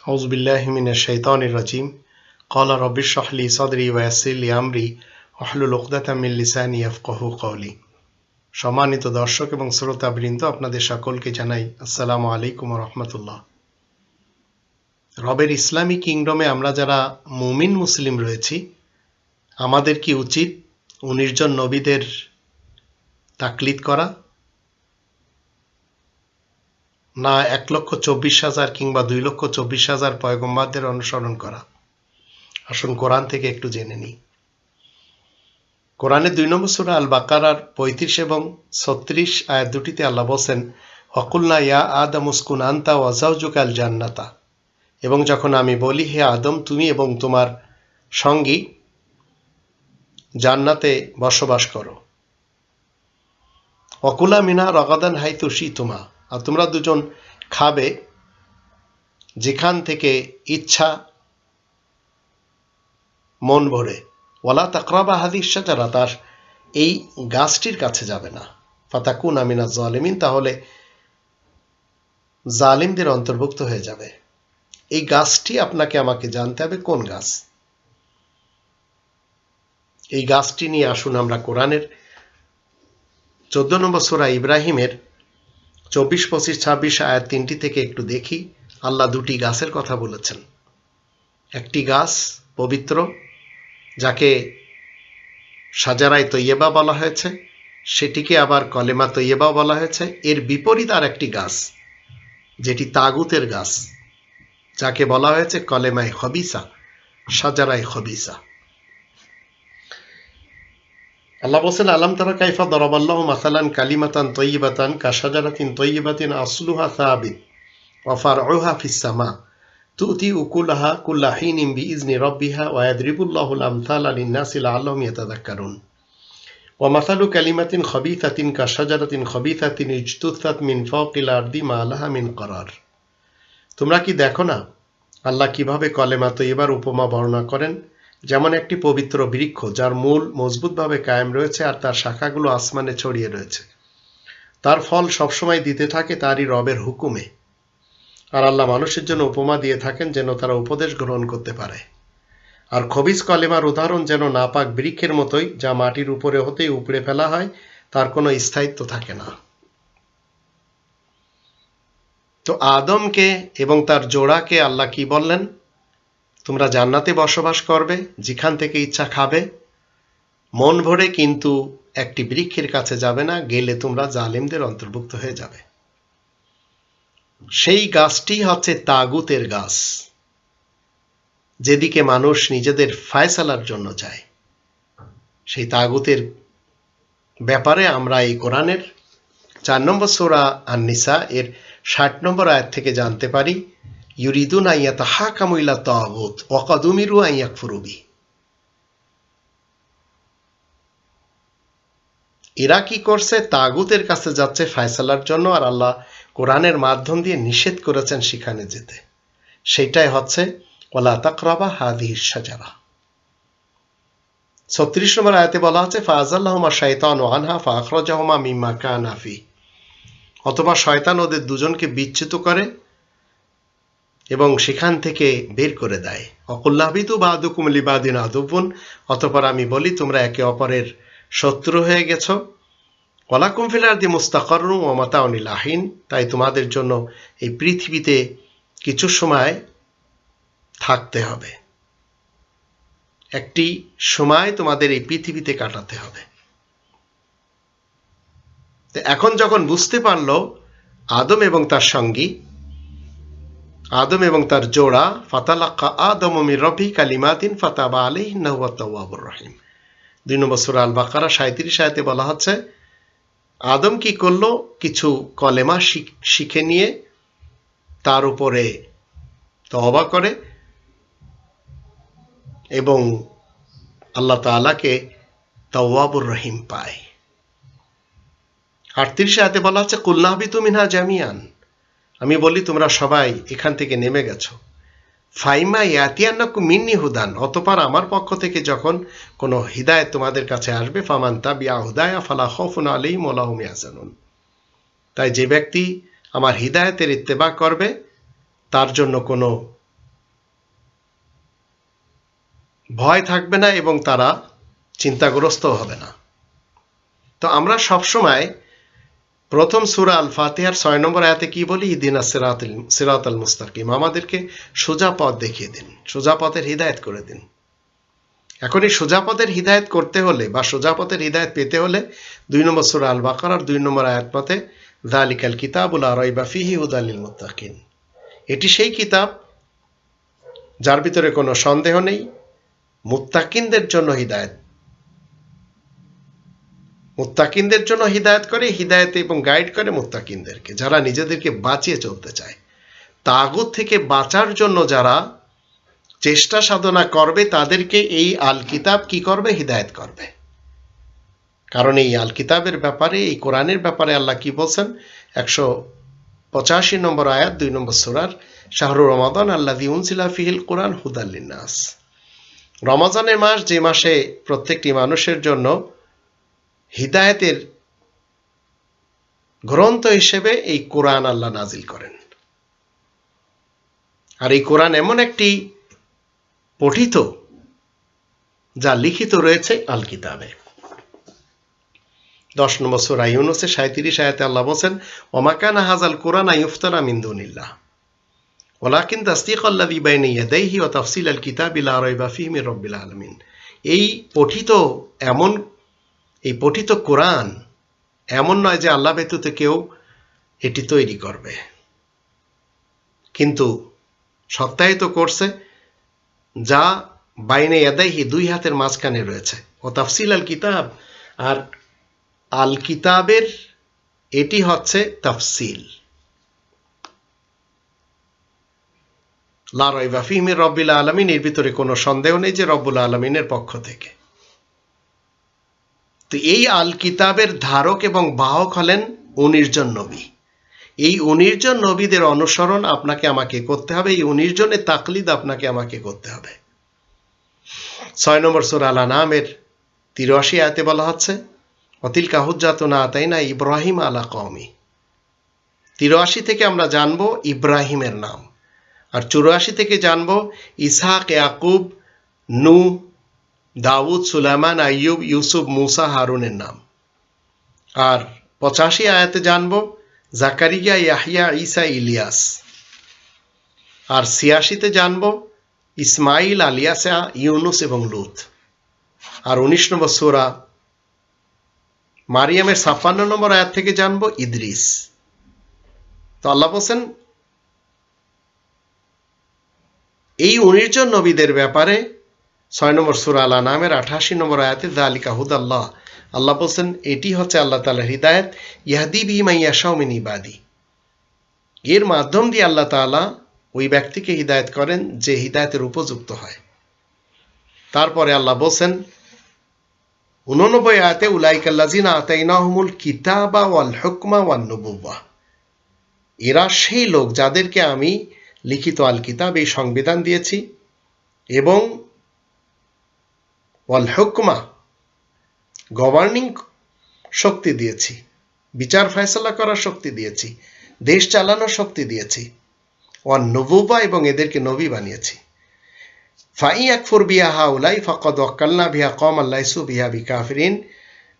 أعوذ بالله من الشيطان الرجيم قال رب اشرح لي صدري ويسر لي أمري واحلل عقدة من লিসানি ইয়াফকাহু কওলি সম্মানিত দর্শক এবং শ্রোতাবৃন্দ আপনাদের সকলকে জানাই আসসালামু আলাইকুম রহমতুল্লাহ রবের ইসলামী কিংডমে আমরা যারা মুমিন মুসলিম রয়েছি আমাদের কি উচিত উনিশ জন নবীদের তাকলিদ করা না এক লক্ষ চব্বিশ হাজার কিংবা দুই লক্ষ চব্বিশ হাজার পয়গম্বারদের অনুসরণ করা। আসুন কোরআন থেকে একটু জেনে নিই। কোরআনের দুই নম্বর সুরা আল বাকারার পঁয়ত্রিশ এবং ছত্রিশ আয়াত দুটিতে আল্লাহ বলছেন অকুল্লা ইয়া আদম উস্কুন আন্তা ওয়াজাউজুকাল জান্নাতা এবং যখন আমি বলি, হে আদম, তুমি এবং তোমার সঙ্গী, জান্নাতে বসবাস করো। অকুলা মিনা রগাদান হাই তুষি তোমা আর তোমরা দুজন খাবে যেখান থেকে ইচ্ছা মন ভরে। ওয়ালা তাকরাবা হাদিস সাজারা তার এই গাছটির কাছে যাবে না। ফাতাকুন আমিনা জালিমিন, তাহলে জালিমদের অন্তর্ভুক্ত হয়ে যাবে। এই গাছটি আপনাকে আমাকে জানতে হবে, কোন গাছ? এই গাছটি নিয়ে আসুন আমরা কোরআনের চোদ্দ নম্বর সোরা ইব্রাহিমের চব্বিশ, পঁচিশ, ছাব্বিশ আয়াত তিনটি থেকে একটু দেখি। আল্লাহ দুটি গাছের কথা বলেছেন। একটি গাছ পবিত্র, যাকে সাজারায় তৈয়বা বলা হয়েছে। সেটিকে আবার কলেমা তৈয়বা বলা হয়েছে। এর বিপরীত আর একটি গাছ, যেটি তাগুতের গাছ, যাকে বলা হয়েছে কলেমায় হবিসা সাজারায় হবিসা আল্লাহ বলছেন আলাম তারা কাইফা দরবাল্লাহ মাসালান কালিমাতান তৈবাতান কাসাজারাতিন তৈবাতিন আসলুহা সাহাবিদ ওয়াফার ওহা ফিসামা তুতি উকুলাহা কুল্লাহিন ইমবি ইজনি রব্বিহা ওয়াদরিবুল্লাহুল আমথাল আলী নাসিল আলম ইয়াতাদাক্কারুন ومثل كلمة خبيثة كشجرة خبيثة اجتثت من فوق الأرض ما لها من قرار তোমরা কি দেখো না আল্লাহ কিভাবে কলেমা তৈবার উপমা বর্ণনা করেন যেমন একটি পবিত্র বৃক্ষ যার মূল মজবুতভাবে কায়েম রয়েছে আর তার শাখাগুলো আসমানে ছড়িয়ে রয়েছে। তার ফল সবসময় দিতে থাকে তারই রবের হুকুমে। আর আল্লাহ মানুষের জন্য উপমা দিয়ে থাকেন যেন তারা উপদেশ গ্রহণ করতে পারে। আর খবিজ কলেমার উদাহরণ যেন নাপাক বৃক্ষের মতোই, যা মাটির উপরে হতেই উপড়ে ফেলা হয়, তার কোনো স্থায়িত্ব থাকে না। তো আদমকে এবং তার জোড়াকে আল্লাহ কি বললেন? তোমরা জান্নাতে বসবাস করবে, যেখান থেকে ইচ্ছা খাবে। মন ভরে কিন্তু একটি বৃক্ষের কাছে যাবে না, গেলে তোমরা জালেমদের অন্তর্ভুক্ত হয়ে যাবে। সেই গাছটি হচ্ছে তাগুতের গাছ, যেদিকে মানুষ নিজেদের ফায়সালার জন্য যায়। সেই তাগুতের ব্যাপারে আমরা এই কোরআনের চার নম্বর সোরা আননিসা এর ষাট নম্বর আয়াত থেকে জানতে পারি। ইউরিদুন আইয়া তাহা কামুইলা তাগুত অকাদুমিরু আইয়াক ফুরুবি এরা কি করছে? তাগুতের কাছে যাচ্ছে ফায়সালার জন্য, আর আল্লাহ কোরআনের মাধ্যম দিয়ে নিষেধ করেছেন সেখানে যেতে। সেটাই হচ্ছে ওলা তাকরাবা হাদি সাজারা ছত্রিশ নম্বর আয়তে বলা হচ্ছে ফাজাল্লাহমা শাইতান ওয়ানহা ফাখরজাহমা মিম্মা কানাফি অথবা শয়তান ওদের দুজনকে বিচ্যুত করে এবং সেখান থেকে বের করে দেয়। অকুল্লাহিতু বা আদুকুম লিবাদিন আদুবুন, অতপর আমি বলি, তোমরা একে অপরের শত্রু হয়ে গেছ। কলাকুম ফিলার দি মুস্তাকরু ও মাতাউনিল আহিন তাই তোমাদের জন্য এই পৃথিবীতে কিছু সময় থাকতে হবে। একটি সময় তোমাদের এই পৃথিবীতে কাটাতে হবে। এখন যখন বুঝতে পারল আদম এবং তার সঙ্গী আদম এবং তার জোড়া ফাতালাক্কা আদম মির রবি কালিমাতিন ফাতাবা আলী নাহুয়াত্তাবুর রহিম। দুই নম্বর সুরা আল বাকারা সাঁত্রিশ আয়তে বলা হচ্ছে, আদম কি করল? কিছু কলেমা শিখে নিয়ে তার উপরে তহবা করে এবং আল্লাহ তালাকে তওয়াবুর রহিম পায়। আটত্রিশে আয়তে বলা হচ্ছে কুল্লাহবি তুমিনহা জামিয়ান। আমি বলি, তোমরা সবাই এখান থেকে নেমে গেছো। ফাইমা ইয়াতিয়ান্নাকু মিন্নি হুদান। অতপার আমার পক্ষ থেকে যখন কোনো হৃদায়ত তোমাদের কাছে আসবে, ফামান তাবিয়া হুদায়া ফালা হফুন আলী মোলাহম জানুন তাই যে ব্যক্তি আমার হৃদায়তের ইত্তেবা করবে, তার জন্য কোনো ভয় থাকবে না এবং তারা চিন্তাগ্রস্ত হবে না। তো আমরা সবসময় প্রথম সুরা আল ফাতিহার ছয় নম্বর আয়াতে কি বলি? ইদিনা সিরাত সিরাত আল মুস্তাকিম। আমাদেরকে সোজা পথ দেখিয়ে দিন, সোজা পথের হৃদায়ত করে দিন। এখন এই সোজা পথের হৃদায়ত করতে হলে বা সোজা পথের হৃদায়ত পেতে হলে দুই নম্বর সুরা আল বাকার আর দুই নম্বর আয়াত মতে, দালিকাল কিতাবুল আরই বা ফিহি উদালিল মুত্তাকিন। এটি সেই কিতাব যার ভিতরে কোনো সন্দেহ নেই। মুত্তাকিনদের জন্য হৃদায়ত মুত্তাকিনদের জন্য হিদায়ত করে, হিদায়ত এবং গাইড করে মুত্তাকিনদেরকে, যারা নিজেদেরকে বাঁচিয়ে চলতে চায়। তাগুত থেকে বাঁচার জন্য যারা চেষ্টা সাধনা করবে, তাদেরকে এই আল কিতাব কি করবে? হিদায়ত করবে। কারণ এই আল কিতাবের ব্যাপারে, এই কোরআনের ব্যাপারে আল্লাহ কি বলছেন? একশো পঁচাশি নম্বর আয়াত, দুই নম্বর সুরার শাহরুর রমাদান আল্লাহ দিউনসিলা ফিহিল কোরআন হুদাল্লিনাস রমাজানের মাস যে মাসে প্রত্যেকটি মানুষের জন্য হিদায়তের গ্রন্থ হিসেবে এই কোরআন আল্লাহ নাজিল করেন। আর এই কোরআন এমন একটি পঠিত যা লিখিত রয়েছে আল কিতাবে দশ নম্বর সোরা ইউনুসে সাঁত্রিশ আয়াতে আল্লাহ বলছেন ওমাকানা হাজাল কোরআন আইফতারা মিন্দুনিল্লাহ ওলাকিন তাস্তিক আল্লাদি বাইনে ইয়াদাইহি ও তাফসিল আল কিতাব ইলা রাইবা ফিহি মির রব্বিল আলামিন। এই পঠিত এমন এই পঠিত কোরআন এমন নয় যে আল্লাহ ব্যতীত কেউ এটি তৈরি করবে। কিন্তু সত্যায়িত করছে, যা বাইনে এদাইহি দুই হাতের মাঝখানে রয়েছে। ও তাফসিল আল কিতাব, আর আল কিতাবের এটি হচ্ছে তাফসিল। লারই বাফিমের রব্বিল আলমিন, এর ভিতরে কোনো সন্দেহ নেই যে রব্বুল আলমিনের পক্ষ থেকে। তো এই আল কিতাবের ধারক এবং বাহক হলেন উনিশ জন নবী। এই উনিশ জন নবীদের অনুসরণ আপনাকে আমাকে করতে হবে, এই উনিশ জনের তাকলিদ আপনাকে আমাকে করতে হবে। ছয় নম্বর সুর আলা নামের তিরাশি আয়তে বলা হচ্ছে অতিল কাহুজাত না তাই না ইব্রাহিম আলা কওমি। তিরাশি থেকে আমরা জানব ইব্রাহিমের নাম। আর চুরাশি থেকে জানব ইসহাক, ইয়াকুব নু দাউদ, সুলাইমান, আইয়ুব, ইউসুফ, মুসা, হারুনের নাম। আর পঁচাশি আয়াতে জানব, জাকারিয়া ইয়াহিয়া ইসা ইলিয়াস। আর ছিয়াশিতে জানব ইসমাইল আলিয়াসা, ইউনুস এবং লুত। আর উনিশ নম্বর সোরা মারিয়ামের ছাপ্পান্ন নম্বর আয়াত থেকে জানব, ইদ্রিস। তো আল্লাহ বলছেন, এই উনিশ জন নবীদের ব্যাপারে ছয় নম্বর সুরা আল্লাহ নামের আঠাশি নম্বর আয়াতে দালিকা হুদাল্লাহ। আল্লাহ আল্লাহ বলছেন, এটি হচ্ছে আল্লাহ তালার হৃদায়ত। ইয়াদি বি মাইয়াশাউমিন ইবাদি। এর মাধ্যম দিয়ে আল্লাহ তালা ওই ব্যক্তিকে হিদায়ত করেন যে হিদায়তের উপযুক্ত হয়। তারপরে আল্লাহ বলছেন, উননব্বই আয়াতে উলাইকাল্লাজিনা আতাইনাহমুল কিতাবা ওয়াল হুকমা ওয়াল নবুবা এরা সেই লোক যাদেরকে আমি লিখিত আল কিতাব এই সংবিধান দিয়েছি এবং ওয়াল হুকমা, গভর্নিং শক্তি দিয়েছি, বিচার ফয়সলা করার শক্তি দিয়েছি, দেশ চালানোর শক্তি দিয়েছি ওয়ান নবুবা এবং এদেরকে নবী বানিয়েছি। ফাই আকফুর বিয়া হাউলাই, ফকদ ওয়াক্কাল্লা বিহা কম আল্লাইসু বিহা বি কাফরিন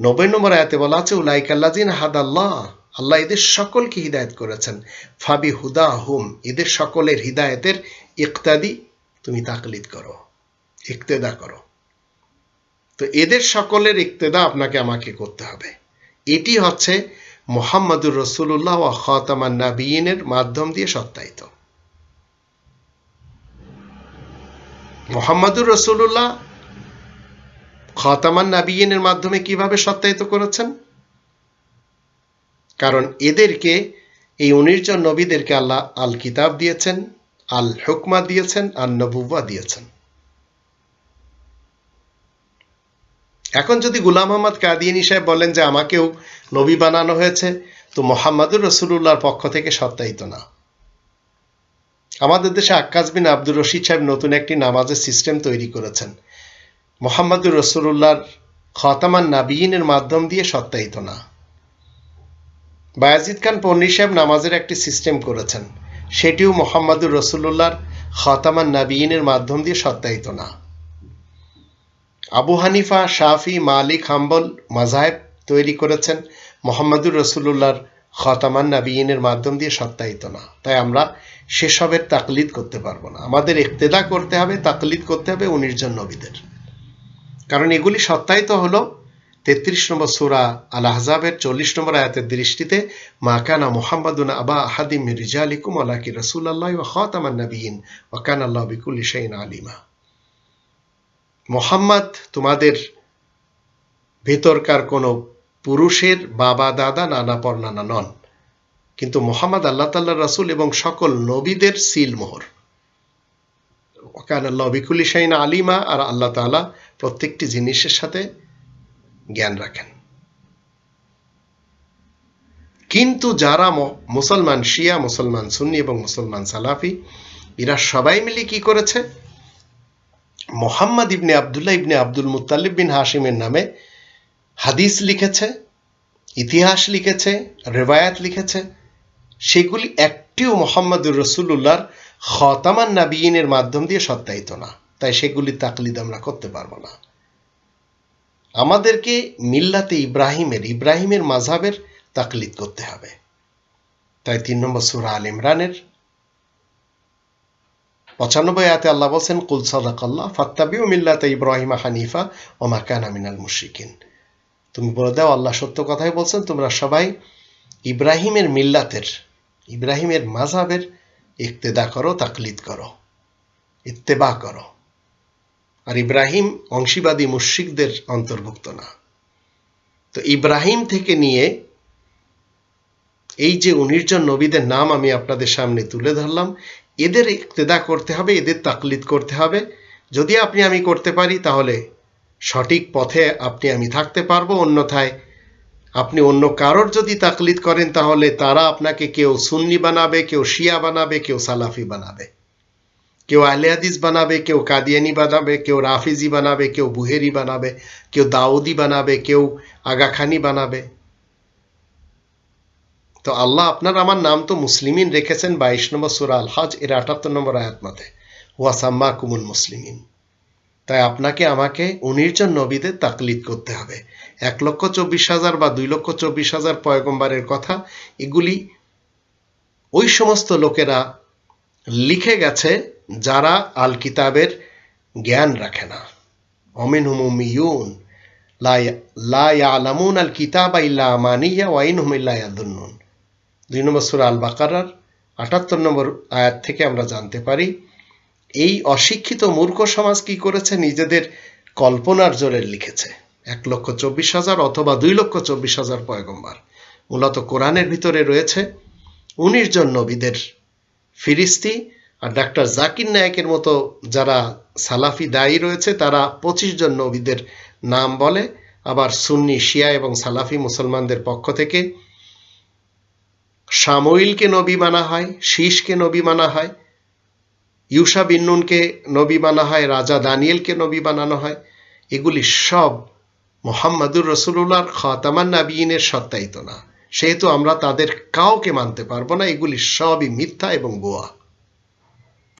নব্বই নম্বর আয়াতে বলা আছে উলাই কাল্লাজিন হাদ আল্লাহ আল্লাহ এদের সকলকে হিদায়ত করেছেন। ফাবি হুদা হুম এদের সকলের হিদায়তের ইকতাদি তুমি তাকলিদ করো, ইকতেদা করো। তো এদের সকলের ইকতেদা আপনাকে আমাকে করতে হবে। এটি হচ্ছে মোহাম্মদুর রসুল্লাহ ও খতামান নাবিয়িনের মাধ্যম দিয়ে সত্যায়িত। মোহাম্মদুর রসুল্লাহ খতামান নাবিয়িনের মাধ্যমে কীভাবে সত্যায়িত করেছেন? কারণ এদেরকে, এই উনিশ জন নবীদেরকে আল্লাহ আল কিতাব দিয়েছেন আল হুকমা দিয়েছেন আর নবুবা দিয়েছেন। এখন যদি গুলাম মোহাম্মদ কাদিয়ানি সাহেব বলেন যে আমাকেও নবী বানানো হয়েছে, তো মোহাম্মদুর রসুল্লাহর পক্ষ থেকে সত্যায়িত না। আমাদের দেশে আক্কাস বিন আব্দুর রশিদ সাহেব নতুন একটি নামাজের সিস্টেম তৈরি করেছেন। মোহাম্মদুর রসুল্লাহর খতামান নাবিয়িনের মাধ্যম দিয়ে সত্যায়িত না। বায়াজিদ খান পন্নী সাহেব নামাজের একটি সিস্টেম করেছেন, সেটিও মোহাম্মদুর রসুল্লাহর খতামান নাবিয়িনের মাধ্যম দিয়ে সত্যায়িত না। আবু হানিফা, শাফি, মালিক, হাম্বল মাজাহেব তৈরি করেছেন। মোহাম্মদুর রসুল্লাহর খতামান নাবিয়িনের মাধ্যম দিয়ে সত্যায়িত না। তাই আমরা সেসবের তাকলিদ করতে পারব না। আমাদের ইক্তেদা করতে হবে, তাকলিদ করতে হবে উনিশ জন নবীদের। কারণ এগুলি সত্যায়িত হলো তেত্রিশ নম্বর সুরা আল আহজাবের চল্লিশ নম্বর আয়াতের দৃষ্টিতে মাকানা মোহাম্মদুন আবা আহাদিম রিজা আলিকুম আলাকি রসুল আল্লাহ ও খতামান নবীন ওয়াকান আল্লাহ বিকুল ইসাইন আলিমা। মোহাম্মদ, তোমাদের ভেতরকার কোনো পুরুষের বাবা, দাদা, নানা, পর্নানা নন। কিন্তু মোহাম্মদ আল্লাহ তাল্লাহ রাসুল এবং সকল নবীদের সিল মোহর। আল্লাহ আলিমা, আর আল্লাহ তালা প্রত্যেকটি জিনিসের সাথে জ্ঞান রাখেন। কিন্তু যারা মুসলমান শিয়া, মুসলমান সুন্নি এবং মুসলমান সালাফি, এরা সবাই মিলে কি করেছে? মোহাম্মদ ইবনে আবদুল্লাহ ইবনে আব্দুল মুতালিব বিন হাসিমের নামে হাদিস লিখেছে, ইতিহাস লিখেছে রেবায়াত লিখেছে। সেগুলি একটিও মোহাম্মদুর রসুল্লাহর খতামান নাবিয়িনের মাধ্যম দিয়ে সত্যায়িত না। তাই সেগুলি তাকলিদ আমরা করতে পারব না। আমাদেরকে মিল্লাতে ইব্রাহিমের ইব্রাহিমের মাঝাবের তাকলিদ করতে হবে। তাই তিন নম্বর সুরা আল ইমরানের পঁচানব্বই আয়াতে আল্লাহ বলছেন, কুল সাদাকাল্লাহ ফাত্তাবিউ মিল্লাতে ইব্রাহিমা হানিফা ও মাকানা মিনাল মুশরিকিন। তুমি বলে দাও, আল্লাহ সত্য কথাই বলছেন, তোমরা সবাই ইব্রাহিমের মিল্লাতের, ইব্রাহিমের মাঝাবের ইক্তেদা করো, তাকলিদ করো, ইত্তেবা করো। আর ইব্রাহিম অংশীবাদী মুশ্রিকদের অন্তর্ভুক্ত না। তো ইব্রাহিম থেকে নিয়ে এই যে উনিশ জন নবীদের নাম আমি আপনাদের সামনে তুলে ধরলাম এদের ইক্তেদা করতে হবে, এদের তাকলিদ করতে হবে। যদি আপনি আমি করতে পারি, তাহলে সঠিক পথে আপনি আমি থাকতে পারব। অন্যথায় আপনি অন্য কারোর যদি তাকলিদ করেন, তাহলে তারা আপনাকে কেউ সুন্নি বানাবে, কেউ শিয়া বানাবে, কেউ সালাফি বানাবে। কেউ আহলে হাদিস বানাবে, কেউ কাদিয়ানি বানাবে, কেউ রাফিজি বানাবে, কেউ বুহেরি বানাবে, কেউ দাউদি বানাবে, কেউ আগাখানি বানাবে। তো আল্লাহ আপনার, আমার নাম তো মুসলিমিন রেখেছেন বাইশ নম্বর সুরা আল হজ এর আটাত্তর নম্বর আয়াত মতে ওয়াসাম্মা কুমুল মুসলিমিন। তাই আপনাকে, আমাকে উনিশজন নবীদের তাকলিদ করতে হবে। এক লক্ষ চব্বিশ হাজার বা দুই লক্ষ চব্বিশ হাজার পয়গম্বারের কথা এগুলি ওই সমস্ত লোকেরা লিখে গেছে যারা আল কিতাবের জ্ঞান রাখে না। অমিন হুমিউন লা ইয়ালামুন আল কিতাব ইল্লা আমানিয়া ওয়াইন হুম ইল্লা ইয়াদুন্নুন। দুই নম্বর সুরা আল বাকারার আটাত্তর নম্বর আয়াত থেকে আমরা জানতে পারি, এই অশিক্ষিত মূর্খ সমাজ কি করেছে? নিজেদের কল্পনার জোরে লিখেছে। এক লক্ষ চব্বিশ হাজার অথবা দুই লক্ষ চব্বিশ হাজার পয়গম্বার। মূলত কোরআনের ভিতরে রয়েছে উনিশ জন নবীদের ফিরিস্তি আর ডাক্তার জাকির নায়কের মতো যারা সালাফি দায়ী রয়েছে, তারা পঁচিশ জন নবীদের নাম বলে। আবার সুন্নি শিয়া এবং সালাফি মুসলমানদের পক্ষ থেকে সামইলকে নবী মানা হয়, শীষকে নবী মানা হয়, ইউসা বিন্নুনকে নবী মানা হয়, রাজা দানিয়েলকে নবী বানানো হয়। এগুলি সব মোহাম্মদুর রসুল্লাহর খতামান নাবিনের সত্যায়িত না। সেহেতু আমরা তাদের কাউকে মানতে পারব না, এগুলি সবই মিথ্যা এবং গোয়া